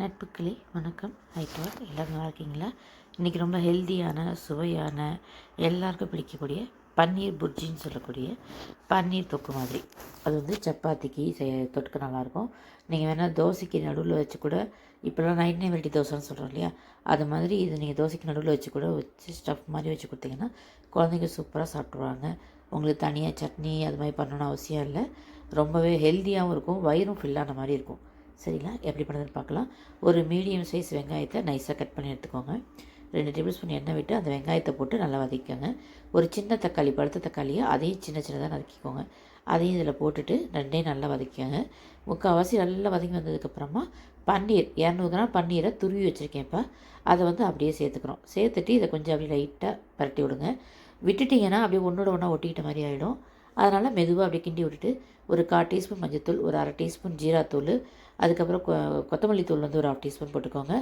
நட்புக்களே வணக்கம். ஹைட்வாட் எல்லோரும் நல்லா இருக்கீங்களா? இன்றைக்கி ரொம்ப ஹெல்த்தியான சுவையான எல்லாருக்கும் பிடிக்கக்கூடிய பன்னீர் புர்ஜின்னு சொல்லக்கூடிய பன்னீர் தொக்கு மாதிரி. அது வந்து சப்பாத்திக்கு செய் தொட்டுக்க நல்லாயிருக்கும். நீங்கள் வேணால் தோசைக்கு நடுவில் வச்சு கூட இப்போல்லாம் நைட் நைட் வெரைட்டி தோசைன்னு சொல்கிறோம் இல்லையா? அது மாதிரி இது நீங்கள் தோசைக்கு நடுவில் வச்சு கூட வச்சு ஸ்டஃப் மாதிரி வச்சு கொடுத்தீங்கன்னா குழந்தைங்க சூப்பராக சாப்பிட்ருவாங்க உங்களுக்கு தனியாக சட்னி அது மாதிரி பண்ணணும்னு அவசியம் இல்லை. ரொம்பவே ஹெல்த்தியாகவும் இருக்கும் வயிறும் ஃபில்லான மாதிரி இருக்கும். சரிங்களா? எப்படி பண்ணுறதுன்னு பார்க்கலாம். ஒரு மீடியம் சைஸ் வெங்காயத்தை நைஸாக கட் பண்ணி எடுத்துக்கோங்க. ரெண்டு டேபிள் ஸ்பூன் எண்ணெய் விட்டு அந்த வெங்காயத்தை போட்டு நல்லா வதக்கிக்கோங்க. ஒரு சின்ன தக்காளி பழுத்த தக்காளியை அதையும் சின்ன சின்னதாக நறுக்கிக்கோங்க. அதையும் இதில் போட்டுட்டு ரெண்டையும் நல்லா வதக்கிக்கோங்க. முக்கால்வாசி நல்லா வதக்கி வந்ததுக்கப்புறமா பன்னீர் இரநூறு கிராம் பன்னீரை துருவி வச்சுருக்கேன்ப்பா அதை வந்து அப்படியே சேர்த்துக்கிறோம் சேர்த்துட்டு இதை கொஞ்சம் அப்படியே லைட்டாக பரட்டி விடுங்க. விட்டுட்டிங்கன்னா அப்படியே ஒன்றோட ஒன்றா ஒட்டிக்கிட்ட மாதிரி ஆகிடும் அதனால் மெதுவாக அப்படியே கிண்டி விட்டுட்டு ஒரு கால் டீஸ்பூன் மஞ்சத்தூள் ஒரு அரை டீஸ்பூன் ஜீராத்தூள் அதுக்கப்புறம் கொ கொத்தமல்லி தூள் வந்து ஒரு ஹாஃப் டீஸ்பூன் போட்டுக்கோங்க.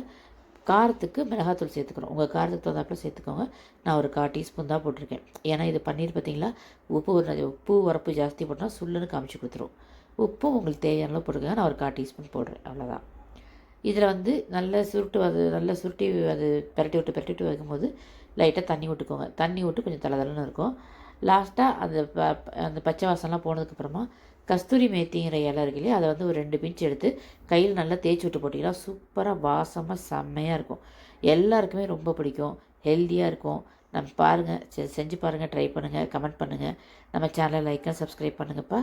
காரத்துக்கு மிளகாத்தூள் சேர்த்துக்கிறோம் உங்கள் காரத்துக்கு தகுந்தாப்பில் சேர்த்துக்கோங்க. நான் ஒரு கால் டீஸ்பூன் தான் போட்டிருக்கேன். ஏன்னா இது பன்னீர் பார்த்திங்களா உப்பு ஒரு உப்பு உரப்பு ஜாஸ்தி போட்டால் சுல்லுன்னு காமிச்சு கொடுத்துரும். உப்பு உங்களுக்கு தேவையான அளவு போட்டுக்கோங்க. நான் ஒரு கால் டீஸ்பூன் போடுறேன். அவ்வளோதான் இதில் வந்து நல்ல சுருட்டு அது நல்ல சுருட்டி அது பரட்டி விட்டு பரட்டி விட்டு வைக்கும்போது லைட்டாக தண்ணி விட்டுக்கோங்க. தண்ணி விட்டு கொஞ்சம் தலை தலைன்னு இருக்கும். லாஸ்ட்டாக அந்த அந்த பச்சை வாசம்லாம் போனதுக்கப்புறமா கஸ்தூரி மேத்திங்கிற இலை இருக்கு இல்லையா அதை வந்து ஒரு ரெண்டு பிஞ்ச் எடுத்து கையில் நல்லா தேய்ச்சி விட்டு போட்டிங்கன்னா சூப்பராக வாசமாக செம்மையாக இருக்கும். எல்லாருக்குமே ரொம்ப பிடிக்கும். ஹெல்த்தியாக இருக்கும். நம்ம பாருங்கள் செஞ்சு பாருங்கள் ட்ரை பண்ணுங்கள் கமெண்ட் பண்ணுங்கள் நம்ம சேனலை லைக்காக சப்ஸ்கிரைப் பண்ணுங்கப்பா.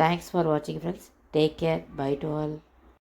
தேங்க்ஸ் ஃபார் வாட்சிங் friends take care bye to all